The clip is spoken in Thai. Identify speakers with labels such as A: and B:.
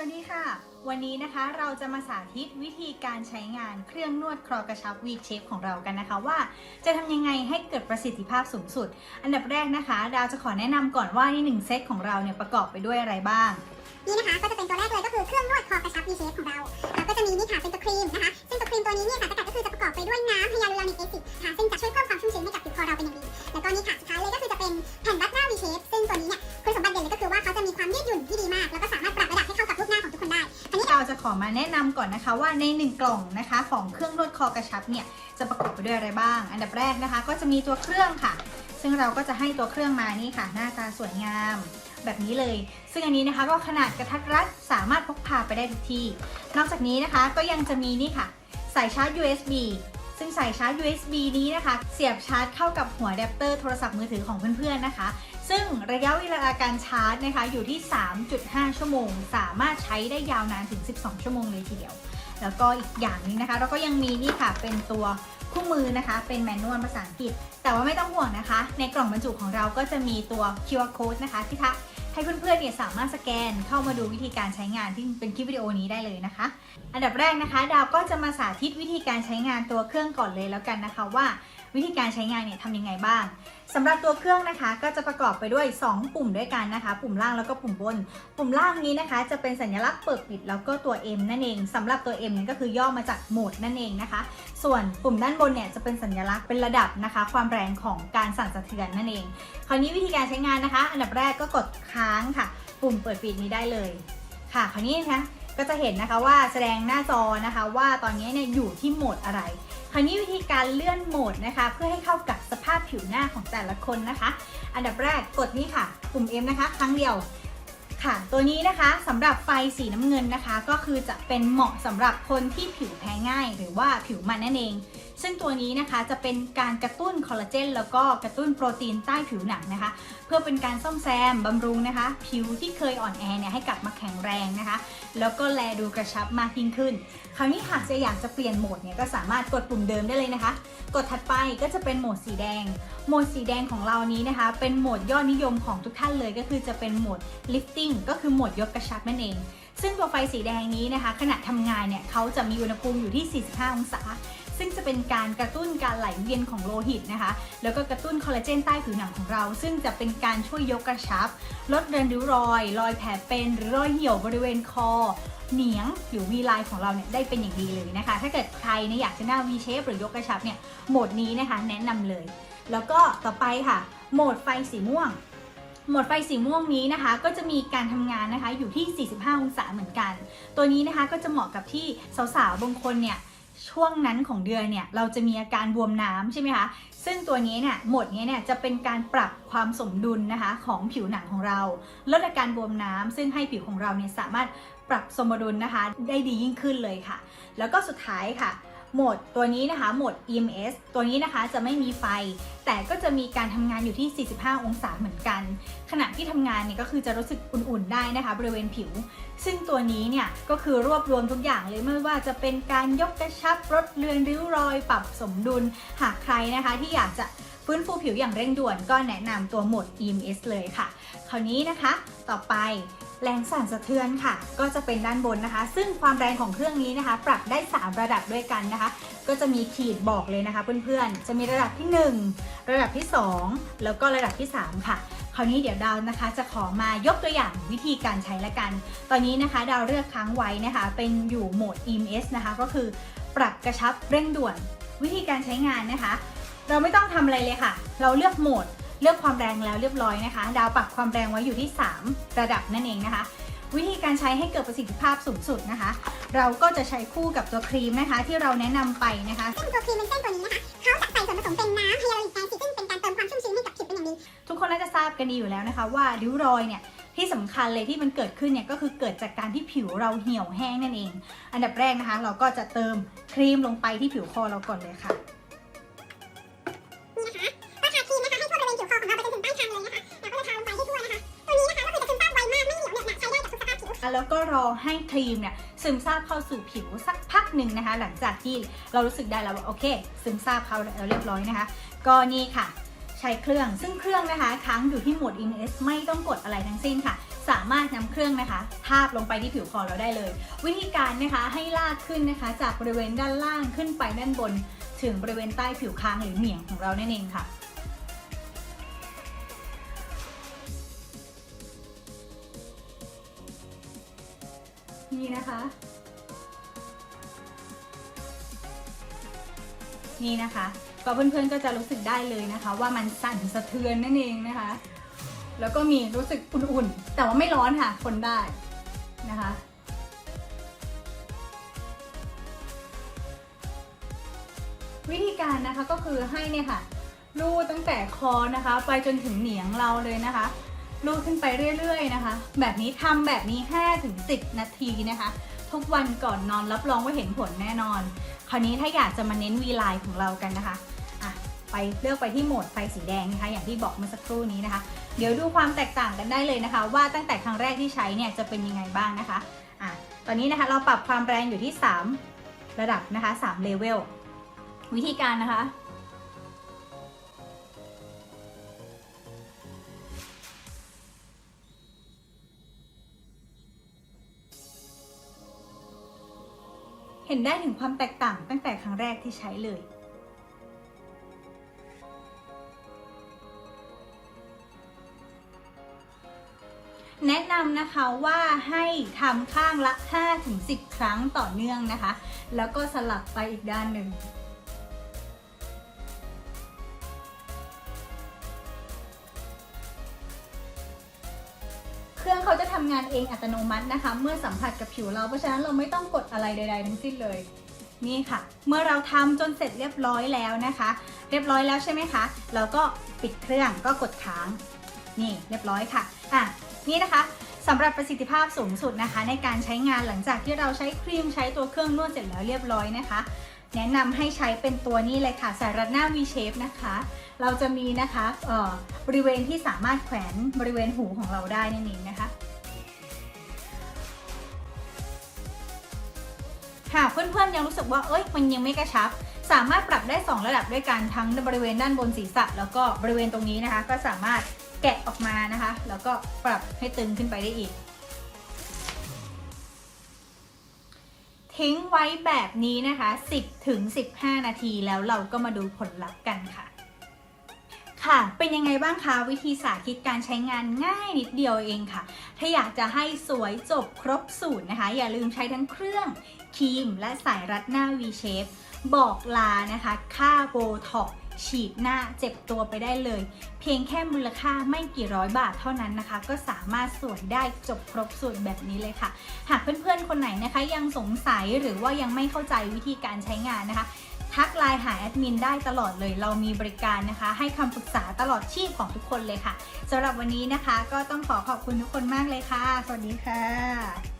A: วัสดีค่ะ วันนี้นะคะเราจะมาสาธิตวิธีการใช้งานเครื่องนวดครอกระชับวีเชฟของเรากันนะคะว่าจะทำยังไงให้เกิดประสิทธิภาพสูงสุด อันดับแรกนะคะดาวจะขอแนะนำก่อนว่าในหนึ่งเซตของเราเนี่ยประกอบไปด้วยอะไรบ้าง
B: นี่นะคะก็จะเป็นตัวแรกเลยก็คือเครื่องนวดครอกระชับวีเชฟของ
A: เราจะขอมาแนะนำก่อนนะคะว่าใน 1 กล่องนะคะของเครื่องนวดคอกระชับเนี่ยจะประกอบไปด้วยอะไรบ้าง อันดับแรกนะคะ ก็จะมีตัวเครื่องค่ะ ซึ่งเราก็จะให้ตัวเครื่องมานี่ค่ะ หน้าตาสวยงามแบบนี้เลย ซึ่งอันนี้นะคะก็ขนาดกระทัดรัดสามารถพกพาไปได้ทุกที่ นอกจากนี้นะคะก็ยังจะมีนี่ค่ะสายชาร์จ USB ซึ่งสายชาร์จ USB นี้นะคะ เสียบชาร์จเข้ากับหัวแดปเตอร์โทรศัพท์มือถือของเพื่อนๆนะคะ ซึ่งระยะเวลาการชาร์จนะคะอยู่ที่ 3.5 ชั่วโมง สามารถใช้ได้ยาวนานถึง 12 ชั่วโมงเลยทีเดียว แล้วก็อีกอย่างนึงนะคะ เราก็ยังมีนี่ค่ะเป็นตัวคู่มือนะคะ เป็นแมนนวลภาษาอังกฤษ แต่ว่าไม่ต้องห่วงนะคะ ในกล่องบรรจุของเราก็จะมีตัว QR code นะคะที่ทะให้เพื่อนๆเนี่ยสามารถสแกนเข้ามาดูวิธีการใช้งานที่เป็นคลิปวิดีโอนี้ได้เลยนะคะ อันดับแรกนะคะ ดาวก็จะมาสาธิตวิธีการใช้งานตัวเครื่องก่อนเลยแล้วกันนะคะว่า วิธีการใช้งานเนี่ยทำยังไงบ้างสำหรับตัวเครื่องนะคะ ก็จะประกอบไปด้วย 2 ปุ่มด้วยกันนะคะ ปุ่มล่างแล้วก็ปุ่มบน ปุ่มล่างนี้นะคะ จะเป็นสัญลักษณ์เปิดปิดแล้วก็ตัว M นั่นเองสำหรับตัว M เนี่ยก็คือย่อมาจากโหมดนั่นเองนะคะ ส่วนปุ่มด้านบนเนี่ยจะเป็นสัญลักษณ์เป็นระดับนะคะ ความแรงของการสั่นสะเทือนนั่นเอง คราวนี้วิธีการใช้งานนะคะ อันดับแรกก็กดค้างค่ะ ปุ่มเปิดปิดนี้ได้เลย ค่ะ คราวนี้นะคะก็จะเห็นนะคะว่าแสดงหน้าจอนะคะว่าตอนนี้เนี่ยอยู่ที่โหมดอะไร คราวนี้วิธีการเลื่อนโหมดนะคะ เพื่อให้เข้ากับสภาพผิวหน้าของแต่ละคนนะคะ อันดับแรกกดนี่ค่ะ ปุ่ม M นะคะ ครั้งเดียวค่ะ ตัวนี้นะคะสำหรับไฟสีน้ำเงินนะคะ ก็คือจะเป็นเหมาะสำหรับคนที่ผิวแพ้ง่าย หรือว่าผิวมันนั่นเอง ซึ่งตัวนี้นะคะจะเป็นการกระตุ้นคอลลาเจนแล้วก็กระตุ้นโปรตีนใต้ผิวหนังนะคะ เพื่อเป็นการซ่อมแซมบำรุงนะคะ ผิวที่เคยอ่อนแอเนี่ยให้กลับมาแข็งแรงนะคะ แล้วก็แลดูกระชับมากยิ่งขึ้น คราวนี้หากจะอยากจะเปลี่ยนโหมดเนี่ยก็สามารถกดปุ่มเดิมได้เลยนะคะ กดถัดไปก็จะเป็นโหมดสีแดง โหมดสีแดงของเรานี้นะคะ เป็นโหมดยอดนิยมของทุกท่านเลยก็คือจะเป็นโหมด lifting ก็คือโหมดยกกระชับนั่นเองซึ่งตัวไฟสีแดงนี้นะคะ ขณะทำงานเนี่ยเขาจะมีอุณหภูมิอยู่ที่ 45 องศา ซึ่งจะเป็นการกระตุ้นการไหลเวียนของโลหิตนะคะ แล้วก็กระตุ้นคอลลาเจนใต้ผิวหนังของเรา ซึ่งจะเป็นการช่วยยกกระชับ ลดเรือนริ้วรอย รอยแผลเป็นหรือรอยเหี่ยวบริเวณคอเหนียงหรือวีไลน์ของเราเนี่ยได้เป็นอย่างดีเลยนะคะ ถ้าเกิดใครเนี่ยอยากจะหน้า V shape หรือยกกระชับเนี่ยโหมดนี้นะคะแนะนำเลย แล้วก็ต่อไปค่ะ โหมดไฟสีม่วง โหมดไฟสีม่วงนี้นะคะ ก็จะมีการทำงานนะคะอยู่ที่ 45 องศาเหมือนกัน ตัวนี้นะคะก็จะเหมาะกับที่สาวๆบางคนเนี่ย ช่วงนั้นของเดือนเนี่ยเราจะมีอาการบวมน้ำใช่ไหมคะ ซึ่งตัวนี้เนี่ยหมดนี้เนี่ยจะเป็นการปรับความสมดุลนะคะของผิวหนังของเราลดอาการบวมน้ำซึ่งให้ผิวของเราเนี่ยสามารถปรับสมดุลนะคะได้ดียิ่งขึ้นเลยค่ะ แล้วก็สุดท้ายค่ะ โหมดตัวนี้นะคะโหมด EMS ตัวนี้นะคะจะไม่มีไฟ แต่ก็จะมีการทำงานอยู่ที่ 45 องศาเหมือนกัน ขณะที่ทำงานเนี่ยก็คือจะรู้สึกอุ่นๆได้นะคะบริเวณผิว ซึ่งตัวนี้เนี่ยก็คือรวบรวมทุกอย่างเลยไม่ว่าจะเป็นการยกกระชับลดเลือนริ้วรอย ปรับสมดุล หากใครนะคะที่อยากจะฟื้นฟูผิวอย่างเร่งด่วนก็แนะนำตัวโหมด EMS เลยค่ะ คราวนี้นะคะ ต่อไป แรงสั่นสะเทือนค่ะ ก็จะเป็นด้านบนนะคะ ซึ่งความแรงของเครื่องนี้นะคะ ปรับได้ 3 ระดับด้วยกันนะคะ ก็จะมีขีดบอกเลยนะคะ เพื่อนๆ จะมีระดับที่ 1 ระดับที่ 2 แล้วก็ระดับที่ 3 ค่ะ คราวนี้เดี๋ยวดาวนะคะ จะขอมายกตัวอย่างวิธีการใช้ละกัน ตอนนี้นะคะดาวเลือกค้างไว้นะคะ เป็นอยู่โหมด EMS นะคะ ก็คือปรับกระชับเร่งด่วน วิธีการใช้งานนะคะ เราไม่ต้องทำอะไรเลยค่ะ เราเลือกโหมด เลือกความแรงแล้วเรียบร้อยนะคะ ดาวปรับความแรงไว้อยู่ที่ 3 ระดับนั่นเองนะคะ วิธีการใช้ให้เกิดประสิทธิภาพสูงสุดนะคะ เราก็จะใช้คู่กับตัวครีมนะคะ ที่เราแนะนำไปนะคะ
B: ซึ่งตัวครีมเป็นเส้นตัวนี้นะคะเขาจะใส่ส่วนผสมเป็นน้ำไฮยาลูรอนิกแอซิดซึ่งเป็นการเติมความชุ่มชื้นให้กับผิวเป็นอย่างดี
A: ทุกคนน่าจะทราบกันดีอยู่แล้วนะคะ ว่าริ้วรอยเนี่ยที่สำคัญเลยที่มันเกิดขึ้นเนี่ยก็คือเกิดจากการที่ผิวเราเหี่ยวแห้งนั่นเอง อันดับแรกนะคะ เราก็จะเติมครีมลงไปที่ผิวคอเราก่อนเลยค่ะ
B: แล้วก็
A: รอให้ครีมเนี่ยซึมซาบเข้าสู่ผิวสักพักหนึ่งนะคะ หลังจากที่เรารู้สึกได้แล้วว่าโอเค ซึมซาบเข้าแล้วเรียบร้อยนะคะ ก็นี่ค่ะ ใช้เครื่องซึ่งเครื่องนะคะ ค้างอยู่ที่โหมด EMS ไม่ต้องกดอะไรทั้งสิ้นค่ะสามารถนำเครื่องนะคะทาบลงไปที่ผิวคอเราได้เลย วิธีการนะคะให้ลากขึ้นนะคะ จากบริเวณด้านล่างขึ้นไปด้านบน ถึงบริเวณใต้ผิวคางหรือเหนียงของเรานั่นเองค่ะ นี่นะคะ นี่นะคะ ก็เพื่อนๆก็จะรู้สึกได้เลยนะคะ ว่ามันสั่นสะเทือนนั่นเองนะคะ แล้วก็มีรู้สึกอุ่นๆ แต่ว่าไม่ร้อนค่ะทนได้นะคะวิธีการนะคะก็คือให้เนี่ยค่ะลูดตั้งแต่คอนะคะ ไปจนถึงเหนียงเราเลยนะคะ ลูดขึ้นไปเรื่อยๆนะคะ แบบนี้ทำแบบนี้5ถึง10 นาทีนะคะ ทุกวันก่อนนอนรับรองว่าเห็นผลแน่นอน คราวนี้ถ้าอยากจะมาเน้นวีไลน์ของเรากันนะคะอะไปเลือกไปที่โหมดไฟสีแดงนะคะ อย่างที่บอกเมื่อสักครู่นี้นะคะ เดี๋ยวดูความแตกต่างกันได้เลยนะคะ ว่าตั้งแต่ครั้งแรกที่ใช้เนี่ยจะเป็นยังไงบ้างนะคะอะตอนนี้นะคะเราปรับความแรงอยู่ที่ 3 ระดับนะคะ3เลเวลวิธีการนะคะ เห็นได้ถึงความแตกต่างตั้งแต่ครั้งแรกที่ใช้เลย แนะนำนะคะว่าให้ทำข้างละ 5-10 ครั้งต่อเนื่องนะคะ แล้วก็สลับไปอีกด้านหนึ่ง จะทำงานเองอัตโนมัตินะคะ เมื่อสัมผัสกับผิวเราเพราะฉะนั้นเราไม่ต้องกดอะไรใด ๆ ทั้งสิ้นเลยนี่ค่ะ เมื่อเราทำจนเสร็จเรียบร้อยแล้วนะคะ เรียบร้อยแล้วใช่ไหมคะเราก็ปิดเครื่องก็กดค้าง นี่เรียบร้อยค่ะอะนี่นะคะสำหรับประสิทธิภาพสูงสุดนะคะ ในการใช้งานหลังจากที่เราใช้ครีมใช้ตัวเครื่องนวดเสร็จแล้วเรียบร้อยนะคะ แนะนำให้ใช้เป็นตัวนี้เลยค่ะสายรัดหน้า V shape นะคะ เราจะมีนะคะเอ่อบริเวณที่สามารถแขวนบริเวณหูของเราได้นั่นเองนะคะ หากเพื่อนๆยังรู้สึกว่าเอ้ยมันยังไม่กระชับ สามารถปรับได้ 2 ระดับด้วยกันทั้งบริเวณด้านบนศีรษะ แล้วก็บริเวณตรงนี้นะคะ ก็สามารถแกะออกมานะคะ แล้วก็ปรับให้ตึงขึ้นไปได้อีก ทิ้งไว้แบบนี้นะคะ 10ถึง15 นาทีแล้วเราก็มาดูผลลัพธ์กันค่ะ ค่ะ เป็นยังไงบ้างคะวิธีสาธิตการใช้งานง่ายนิดเดียวเองค่ะ ถ้าอยากจะให้สวยจบครบสูตรนะคะ อย่าลืมใช้ทั้งเครื่องครีม และสายรัดหน้า V shape บอกลานะคะ ค่าโบท็อกฉีดหน้าเจ็บตัวไปได้เลย เพียงแค่มูลค่าไม่กี่ร้อยบาทเท่านั้นนะคะ ก็สามารถสวยได้จบครบสูตรแบบนี้เลยค่ะ หากเพื่อนๆคนไหนนะคะยังสงสัยหรือว่ายังไม่เข้าใจวิธีการใช้งานนะคะ ทักไลน์หาแอดมินได้ตลอดเลย เรามีบริการนะคะ ให้คำปรึกษาตลอดชีพของทุกคนเลยค่ะสำหรับวันนี้นะคะ ก็ต้องขอขอบคุณทุกคนมากเลยค่ะ สวัสดีค่ะ